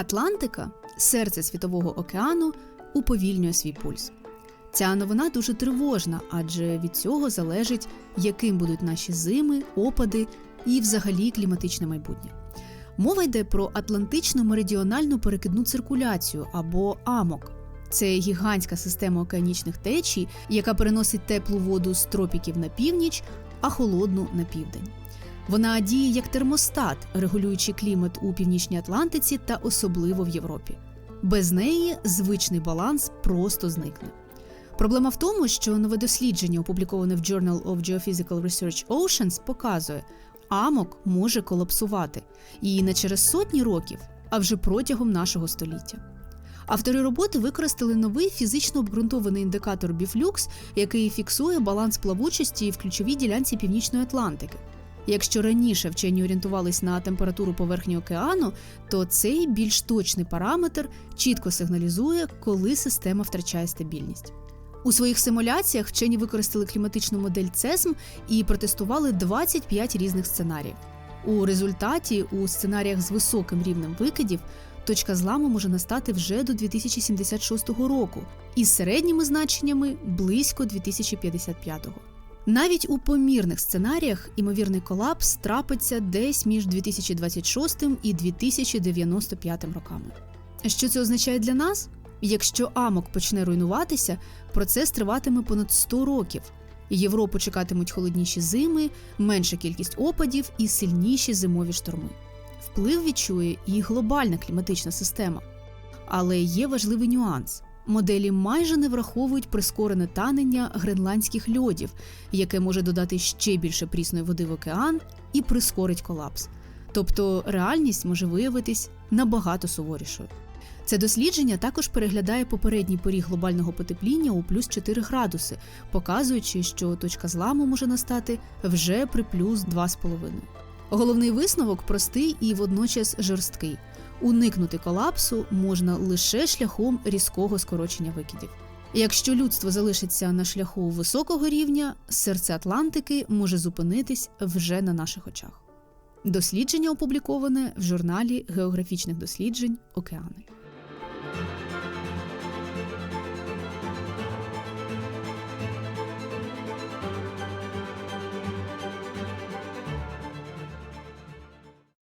Атлантика, серце світового океану, уповільнює свій пульс. Ця новина дуже тривожна, адже від цього залежить, яким будуть наші зими, опади і взагалі кліматичне майбутнє. Мова йде про Атлантичну меридіональну перекидну циркуляцію або АМОК. Це гігантська система океанічних течій, яка переносить теплу воду з тропіків на північ, а холодну на південь. Вона діє як термостат, регулюючи клімат у північній Атлантиці та особливо в Європі. Без неї звичний баланс просто зникне. Проблема в тому, що нове дослідження, опубліковане в Journal of Geophysical Research Oceans, показує, амок може колапсувати і не через сотні років, а вже протягом нашого століття. Автори роботи використали новий фізично обґрунтований індикатор Біфлюкс, який фіксує баланс плавучості в ключовій ділянці Північної Атлантики. Якщо раніше вчені орієнтувались на температуру поверхні океану, то цей більш точний параметр чітко сигналізує, коли система втрачає стабільність. У своїх симуляціях вчені використали кліматичну модель CESM і протестували 25 різних сценаріїв. У результаті, у сценаріях з високим рівнем викидів, точка зламу може настати вже до 2076 року, із середніми значеннями близько 2055-го. Навіть у помірних сценаріях імовірний колапс трапиться десь між 2026 і 2095 роками. Що це означає для нас? Якщо амок почне руйнуватися, процес триватиме понад 100 років. Європу чекатимуть холодніші зими, менша кількість опадів і сильніші зимові шторми. Вплив відчує і глобальна кліматична система. Але є важливий нюанс. Моделі майже не враховують прискорене танення гренландських льодів, яке може додати ще більше прісної води в океан і прискорить колапс. Тобто реальність може виявитись набагато суворішою. Це дослідження також переглядає попередній поріг глобального потепління у плюс 4 градуси, показуючи, що точка зламу може настати вже при плюс 2,5. Головний висновок простий і водночас жорсткий. Уникнути колапсу можна лише шляхом різкого скорочення викидів. Якщо людство залишиться на шляху високого рівня, серце Атлантики може зупинитись вже на наших очах. Дослідження опубліковане в журналі географічних досліджень Океани.